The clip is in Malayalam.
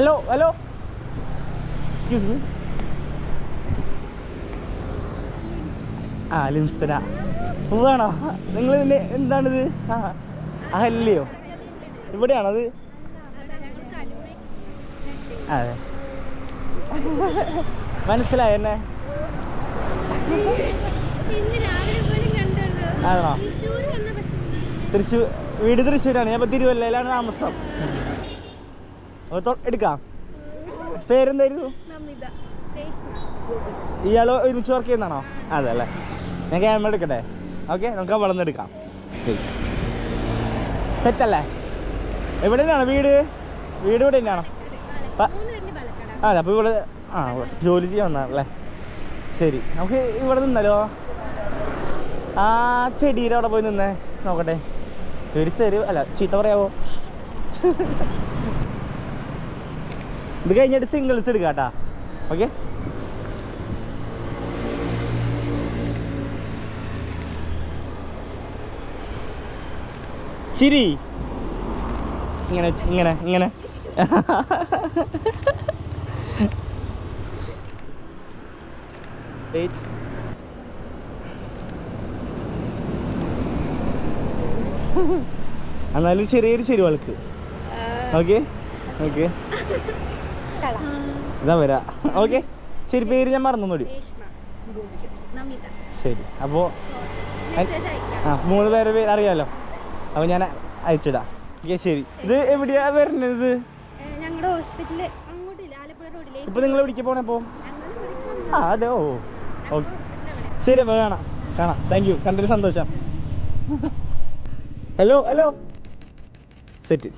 ഹലോ ഹലോ എക്സ്ക്യൂസ് മീ ആ ലിംസന. പൂവാണോ നിങ്ങൾ ഇതിന്റെ എന്താണിത്? ആ അല്ലയോ ഇവിടെയാണോ അത്. അതെ മനസ്സിലായി എന്നെ? ആണോ? തൃശ്ശൂർ വീട് തൃശ്ശൂരാണ്. ഞാൻ ഇപ്പം തിരുവല്ലയിലാണ് താമസം. എടുക്കാം. പേരെന്തായിരുന്നു? ഇയാൾ ഒരുമിച്ച് വർക്ക് ചെയ്യുന്നതാണോ? അതെ അല്ലേ ഞാൻ ക്യാമറ എടുക്കട്ടെ. ഓക്കെ നമുക്ക് എടുക്കാം. സെറ്റ് അല്ലേ എവിടെ തന്നെയാണ് വീട്? വീട് ഇവിടെ തന്നെയാണോ? അതെ അപ്പോൾ ഇവിടെ ആ ജോലി ചെയ്യാൻ വന്നാണല്ലേ ശരി നമുക്ക് ഇവിടെ നിന്നല്ലോ. ആ ചെടിയുടെ അവിടെ പോയി നിന്നേ. നോക്കട്ടെ. ഒരു ചെറിയ അല്ല ചീത്ത പറയാവോ? ഇത് കഴിഞ്ഞിട്ട് സിംഗിൾസ് എടുക്കാം കേട്ടാ ഓക്കെ ചിരി. ഇങ്ങനെ ഇങ്ങനെ ഇങ്ങനെ. എന്നാലും ചെറിയൊരു ചെരുവൾക്ക് ഓക്കെ ഓക്കെ ഇതാ വരാ. ഓക്കെ. ശരി പേര് ഞാൻ മറന്നു നോടി രേഷ്മ. ഗോപിക. നമിത. ശരി. അപ്പോൾ ആ മൂന്ന് പേരെ പേര് അറിയാലോ. അപ്പോൾ ഞാൻ അയച്ചിടാം. ഓക്കെ ശരി. ഇത് എവിടെയാ വരുന്നത് റോഡിലെ ഇപ്പൊ നിങ്ങൾ എവിടേക്ക് പോണേ. ആ അതെ ഓ ഓക്കെ. ശരി അപ്പോൾ കാണാം. കാണാം. താങ്ക് യു കണ്ടൊരു സന്തോഷം. Hello hello set